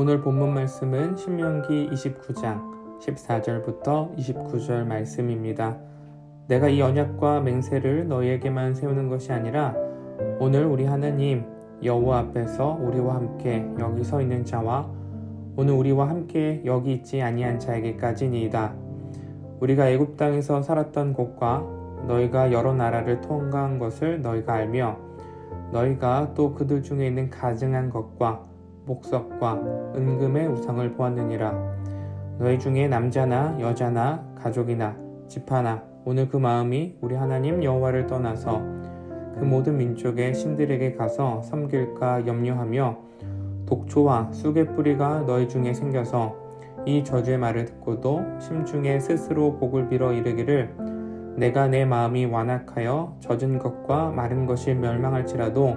오늘 본문 말씀은 신명기 29장 14절부터 29절 말씀입니다. 내가 이 언약과 맹세를 너희에게만 세우는 것이 아니라 오늘 우리 하나님 여호와 앞에서 우리와 함께 여기 서 있는 자와 오늘 우리와 함께 여기 있지 아니한 자에게까지니이다. 우리가 애굽 땅에서 살았던 곳과 너희가 여러 나라를 통과한 것을 너희가 알며 너희가 또 그들 중에 있는 가증한 것과 목석과 은금의 우상을 보았느니라. 너희 중에 남자나 여자나 가족이나 집 하나 오늘 그 마음이 우리 하나님 여호와를 떠나서 그 모든 민족의 신들에게 가서 섬길까 염려하며 독초와 쑥의 뿌리가 너희 중에 생겨서 이 저주의 말을 듣고도 심중에 스스로 복을 빌어 이르기를 내가 내 마음이 완악하여 젖은 것과 마른 것이 멸망할지라도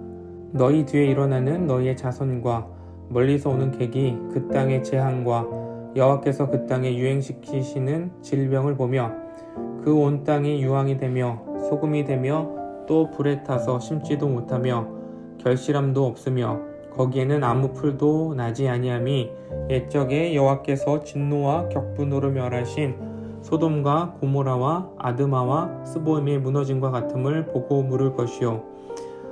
너희 뒤에 일어나는 너희의 자손과 멀리서 오는 객이 그 땅의 재앙과 여호와께서 그 땅에 유행시키시는 질병을 보며 그 온 땅이 유황이 되며 소금이 되며 또 불에 타서 심지도 못하며 결실함도 없으며 거기에는 아무 풀도 나지 아니함이 옛적에 여호와께서 진노와 격분으로 멸하신 소돔과 고모라와 아드마와 스보임의 무너짐과 같음을 보고 물을 것이요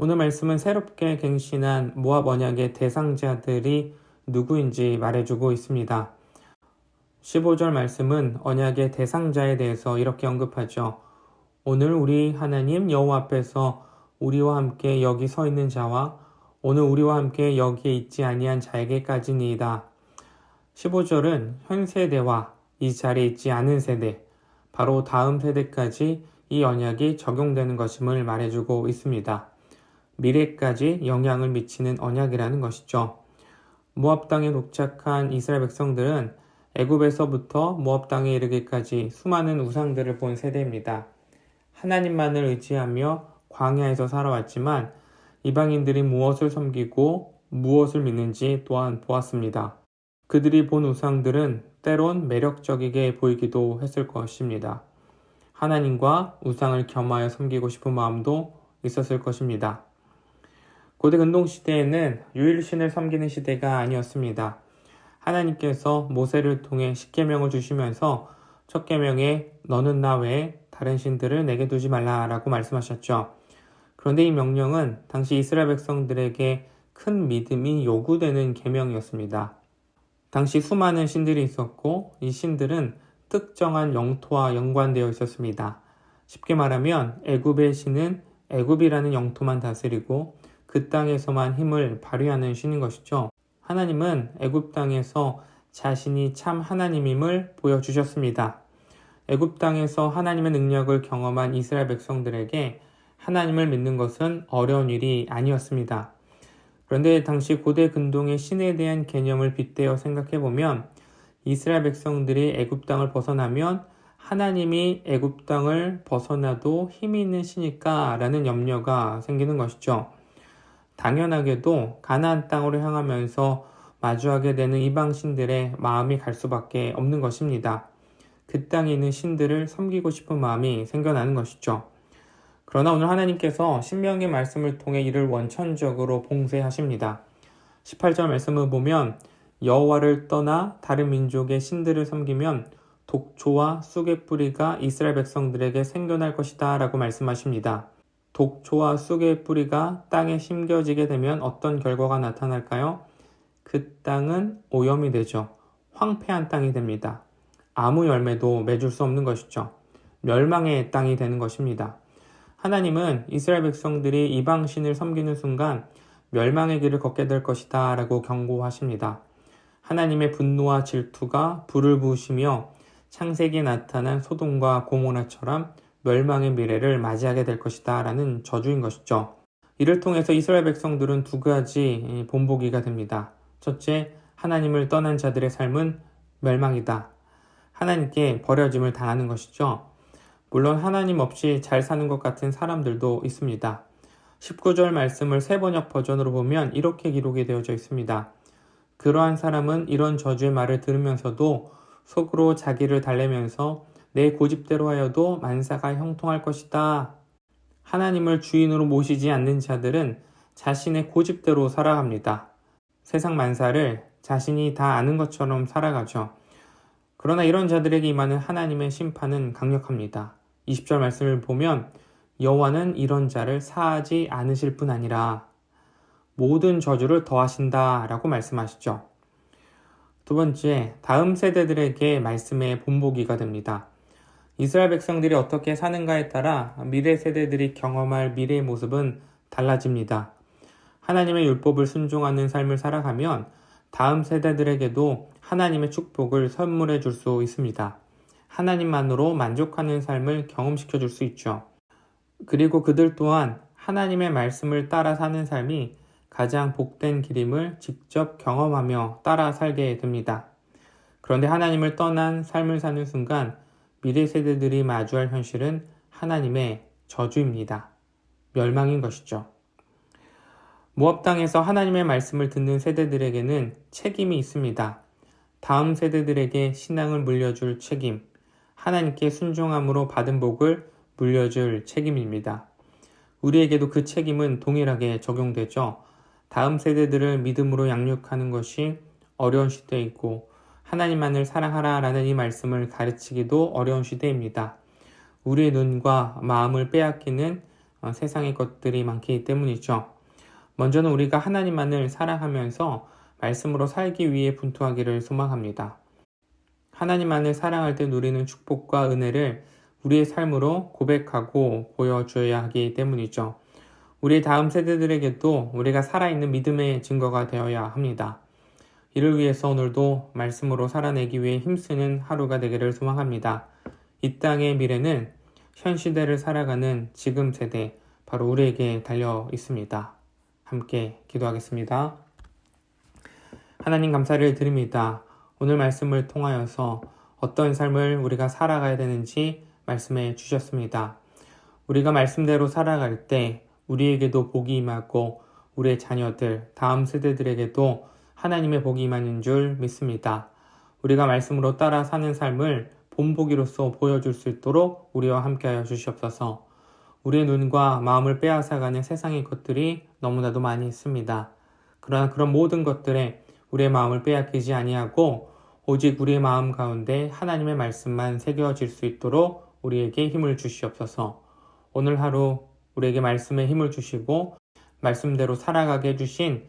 오늘 말씀은 새롭게 갱신한 모압 언약의 대상자들이 누구인지 말해주고 있습니다. 15절 말씀은 언약의 대상자에 대해서 이렇게 언급하죠. 오늘 우리 하나님 여호와 앞에서 우리와 함께 여기 서 있는 자와 오늘 우리와 함께 여기에 있지 아니한 자에게까지니이다. 15절은 현 세대와 이 자리에 있지 않은 세대, 바로 다음 세대까지 이 언약이 적용되는 것임을 말해주고 있습니다. 미래까지 영향을 미치는 언약이라는 것이죠. 모압 땅에 도착한 이스라엘 백성들은 애굽에서부터 모압 땅에 이르기까지 수많은 우상들을 본 세대입니다. 하나님만을 의지하며 광야에서 살아왔지만 이방인들이 무엇을 섬기고 무엇을 믿는지 또한 보았습니다. 그들이 본 우상들은 때론 매력적이게 보이기도 했을 것입니다. 하나님과 우상을 겸하여 섬기고 싶은 마음도 있었을 것입니다. 고대 근동 시대에는 유일신을 섬기는 시대가 아니었습니다. 하나님께서 모세를 통해 십계명을 주시면서 첫 계명에 너는 나 외에 다른 신들을 내게 두지 말라라고 말씀하셨죠. 그런데 이 명령은 당시 이스라엘 백성들에게 큰 믿음이 요구되는 계명이었습니다. 당시 수많은 신들이 있었고 이 신들은 특정한 영토와 연관되어 있었습니다. 쉽게 말하면 애굽의 신은 애굽이라는 영토만 다스리고 그 땅에서만 힘을 발휘하는 신인 것이죠. 하나님은 애굽 땅에서 자신이 참 하나님임을 보여주셨습니다. 애굽 땅에서 하나님의 능력을 경험한 이스라엘 백성들에게 하나님을 믿는 것은 어려운 일이 아니었습니다. 그런데 당시 고대 근동의 신에 대한 개념을 빗대어 생각해 보면 이스라엘 백성들이 애굽 땅을 벗어나면 하나님이 애굽 땅을 벗어나도 힘이 있는 신일까라는 염려가 생기는 것이죠. 당연하게도 가나안 땅으로 향하면서 마주하게 되는 이방 신들의 마음이 갈 수밖에 없는 것입니다. 그 땅에 있는 신들을 섬기고 싶은 마음이 생겨나는 것이죠. 그러나 오늘 하나님께서 신명의 말씀을 통해 이를 원천적으로 봉쇄하십니다. 18절 말씀을 보면 여호와를 떠나 다른 민족의 신들을 섬기면 독초와 쑥의 뿌리가 이스라엘 백성들에게 생겨날 것이다 라고 말씀하십니다. 독초와 쑥의 뿌리가 땅에 심겨지게 되면 어떤 결과가 나타날까요? 그 땅은 오염이 되죠. 황폐한 땅이 됩니다. 아무 열매도 맺을 수 없는 것이죠. 멸망의 땅이 되는 것입니다. 하나님은 이스라엘 백성들이 이방신을 섬기는 순간 멸망의 길을 걷게 될 것이다 라고 경고하십니다. 하나님의 분노와 질투가 불을 부으시며 창세기에 나타난 소돔과 고모나처럼 멸망의 미래를 맞이하게 될 것이다 라는 저주인 것이죠. 이를 통해서 이스라엘 백성들은 두 가지 본보기가 됩니다. 첫째, 하나님을 떠난 자들의 삶은 멸망이다. 하나님께 버려짐을 당하는 것이죠. 물론 하나님 없이 잘 사는 것 같은 사람들도 있습니다. 19절 말씀을 세 번역 버전으로 보면 이렇게 기록이 되어져 있습니다. 그러한 사람은 이런 저주의 말을 들으면서도 속으로 자기를 달래면서 내 고집대로 하여도 만사가 형통할 것이다. 하나님을 주인으로 모시지 않는 자들은 자신의 고집대로 살아갑니다. 세상 만사를 자신이 다 아는 것처럼 살아가죠. 그러나 이런 자들에게 임하는 하나님의 심판은 강력합니다. 20절 말씀을 보면 여호와는 이런 자를 사하지 않으실 뿐 아니라 모든 저주를 더하신다라고 말씀하시죠. 두 번째, 다음 세대들에게 말씀의 본보기가 됩니다. 이스라엘 백성들이 어떻게 사는가에 따라 미래 세대들이 경험할 미래의 모습은 달라집니다. 하나님의 율법을 순종하는 삶을 살아가면 다음 세대들에게도 하나님의 축복을 선물해 줄 수 있습니다. 하나님만으로 만족하는 삶을 경험시켜 줄 수 있죠. 그리고 그들 또한 하나님의 말씀을 따라 사는 삶이 가장 복된 길임을 직접 경험하며 따라 살게 됩니다. 그런데 하나님을 떠난 삶을 사는 순간 미래 세대들이 마주할 현실은 하나님의 저주입니다. 멸망인 것이죠. 모압 땅에서 하나님의 말씀을 듣는 세대들에게는 책임이 있습니다. 다음 세대들에게 신앙을 물려줄 책임, 하나님께 순종함으로 받은 복을 물려줄 책임입니다. 우리에게도 그 책임은 동일하게 적용되죠. 다음 세대들을 믿음으로 양육하는 것이 어려운 시대이고 하나님만을 사랑하라 라는 이 말씀을 가르치기도 어려운 시대입니다. 우리의 눈과 마음을 빼앗기는 어, 세상의 것들이 많기 때문이죠. 먼저는 우리가 하나님만을 사랑하면서 말씀으로 살기 위해 분투하기를 소망합니다. 하나님만을 사랑할 때 누리는 축복과 은혜를 우리의 삶으로 고백하고 보여줘야 하기 때문이죠. 우리 다음 세대들에게도 우리가 살아있는 믿음의 증거가 되어야 합니다. 이를 위해서 오늘도 말씀으로 살아내기 위해 힘쓰는 하루가 되기를 소망합니다. 이 땅의 미래는 현 시대를 살아가는 지금 세대, 바로 우리에게 달려 있습니다. 함께 기도하겠습니다. 하나님 감사를 드립니다. 오늘 말씀을 통하여서 어떤 삶을 우리가 살아가야 되는지 말씀해 주셨습니다. 우리가 말씀대로 살아갈 때 우리에게도 복이 임하고 우리의 자녀들, 다음 세대들에게도 하나님의 복이 임하는 줄 믿습니다. 우리가 말씀으로 따라 사는 삶을 본보기로서 보여줄 수 있도록 우리와 함께하여 주시옵소서. 우리의 눈과 마음을 빼앗아가는 세상의 것들이 너무나도 많이 있습니다. 그러나 그런 모든 것들에 우리의 마음을 빼앗기지 아니하고 오직 우리의 마음 가운데 하나님의 말씀만 새겨질 수 있도록 우리에게 힘을 주시옵소서. 오늘 하루 우리에게 말씀에 힘을 주시고 말씀대로 살아가게 해주신